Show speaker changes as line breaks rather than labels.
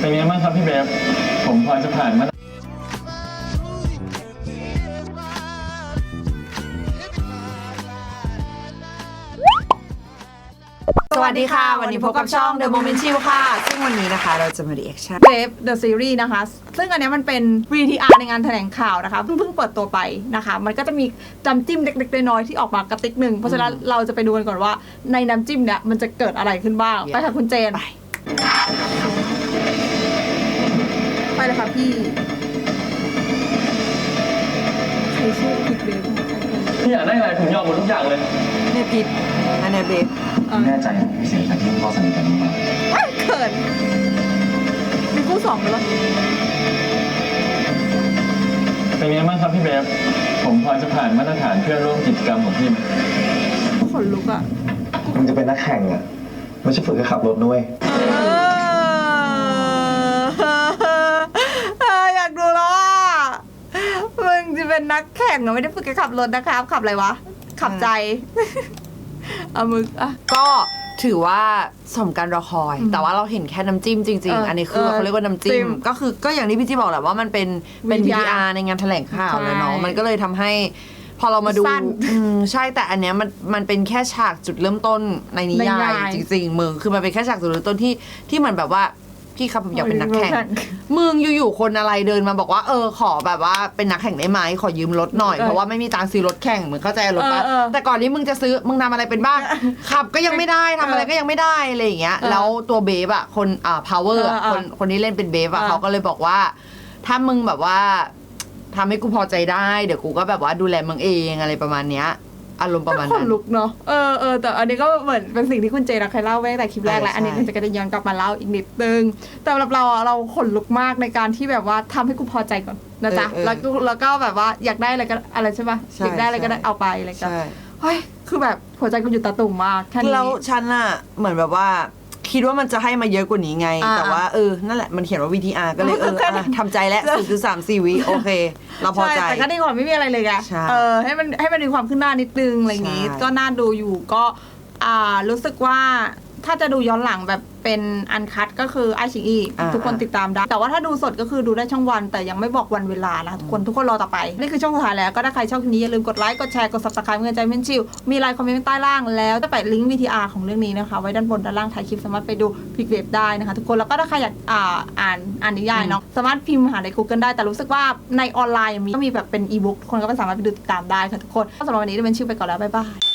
เป็นไงบ้างครับพี่เบฟผมพอจะผ่านมา
สวัสดีค่ะ วันนี้พบกับช่อง The Moment Chill ค่ะ ซึ่งวันนี้นะคะเราจะมา reaction
เ a v e The Series นะคะ ซึ่งอันเนี้ยมันเป็น VTR ในงานแถลงข่าวนะคะเพิ่งเพิ่งเปิดตัวไปนะคะ มันก็จะมีจำจิ้มเล็กๆน้อยๆที่ออกมากระติกหนึ่ง เพราะฉะนั้นเราจะไปดูกันก่อนว่าในน้ำจิ้มเนี่ยมันจะเกิดอะไรขึ้นบ้าง
Yeah
ไปค่ะคุณเจน
ไป
ไปเลยค่ะพี่ใครชื่อผิดเบฟ
พี่อยากได้อะไรผมยอมหมดทุกอย่างเลย
เนี่ยพิษอันเนี้ยเบฟ
แน่ใจนะพี่เสียจากที่พ่อสนิทกันมาก
เขินมีคู่สองแล้ว
เป็นไงบ้างครับพี่เบฟผมพอจะผ่านมาตรฐานเพื่อนร่วมกิจกรรมของพี่ไหม
ขนลุกอะ
มึงจะเป็นนักแข่งอะไม่ใช่ฝึกแค่ขับรถนุ้ย
เออ เป็นนักแข่งอะไม่ได้ฝึกแค่ขับรถนะครับ ขับอะไรวะ ขับใจ เอามึงอะ
ก็ถือว่าสมการรอคอย
อืม
แต่ว่าเราเห็นแค่น้ำจิ้มจริง
เออ
ๆอันนี้คือ
เออ
เขาเรียกว่าน้ำจิ้
จิ้
ม
ม
ก็คือก็อย่างที่พี่จีบอกแหละว่ามันเป็นเป็น
VTR
VTR ในงานแถลงข่าวเลยเนาะ
ใช่
มันก็เลยทำให้พอเรามาดู
สั้น
อืมใช่แต่อันเนี้ยมันมันเป็นแค่ฉากจุดเริ่มต้นในนิ
ใน
ยา
นิยาย
ยจริงๆมึงคือมันเป็นแค่ฉากจุดเริ่มต้นที่ที่เหมือนแบบว่า พี่ครับผมอยากเป็นนักแข่ง มึงอยู่ๆคนอะไรเดินมาบอกว่าเออขอแบบว่าเป็นนักแข่งได้ไหมขอยืมรถหน่อย
เออ
เพราะว่าไม่มีตังค์ซื้อรถแข่งเหมือนเข้าใจรถปะ
เออเออ
แต่ก่อนที่มึงจะซื้อมึงทำอะไรเป็นบ้างขับก็ยังไม่ได้ทำอะไรก็ยังไม่ได้อะไรอย่างเงี้ย
เออ
แล้วตัวเบฟอะคนอ่า power อะ
เออเออ
คนคนที่เล่นเป็นเบฟอะ
เออ
เขาก็เลยบอกว่า ถ้ามึงแบบว่าทำให้กูพอใจได้ เดี๋ยวกูก็แบบว่าดูแลมึงเองอะไรประมาณเนี้ย อารมณ์ประมาณ
ข
นั้นน
ลุกเนาะเออเออแต่อันนี้ก็เหมือนเป็นสิ่งที่คุณเจนอะเคยเล่าไว้ตั้งแต่คลิปแรกแล้ว
ใช่
อันนี้คุณจะก็จะย้อนกลับมาเล่าอีกนิดนึงแต่สำหรับเราอะเราขนลุกมากในการที่แบบว่าทำให้กูพอใจก่อนนะจ๊ะ
เออเออ
แล้วก็แล้วก็แบบว่าอยากได้อะไรก็อะไรใช่ปะ
ใช่
อยากได้อะไรก็ได้
ใช่
เอาไปอะไรก็
ใช่
เฮ้ย คือแบบหัวใจกูอยู่ตาตุ่มมากแค่นี้
แล้วฉันอะเหมือนแบบว่า คิดว่ามันจะให้มาเยอะกว่านี้ไง
อ่า
แต่ว่าเออ นั่นแหละมันเขียนว่า VTR ก็เลยเออ
แค่
อะทำใจแล้วศูนย์จุดสามสี่วิโอเค เราพอใจ
ช่แต่ก็ดีกว่าไม่มีอะไรเลยไง
ใช่
เออให้มันให้มันมีความขึ้นหน้านิดนึงอะไรอย่างงี้
ใช่
ก็น่าดูอยู่ก็อ่ารู้สึกว่าถ้าจะดูย้อนหลังแบบ เป็นอันคัดก็คือไอชิอี
อ่า
ทุกคนติดตามได้ แต่ว่าถ้าดูสดก็คือดูได้ช่องวัน แต่ยังไม่บอกวันเวลานะทุกคนทุกคนรอต่อไป นี่คือช่องสุดท้ายแล้ว ก็ถ้าใครชอบคลิปนี้อย่าลืมกดไลค์กดแชร์กด subscribe เงินใจเมนชิวมีไลน์คอมเมนต์ใต้ล่างแล้วจะแปะลิงก์ VTR ของเรื่องนี้นะคะ ไว้ด้านบนด้านล่างท้ายคลิปสามารถไปดูพิกเว็บได้นะคะทุกคนแล้วก็ถ้าใครอยากอ่าอ่านอ่านนิยายเนาะสามารถพิมพ์หาใน Google ได้แต่รู้สึกว่าในออนไลน์มีก็มีแบบเป็นอีบุ๊กคนก็สามารถไปดูติดตามได้ค่ะทุกคนสำหรับวันนี้เดเมนชิวไปก่อนแล้วบ๊ายบาย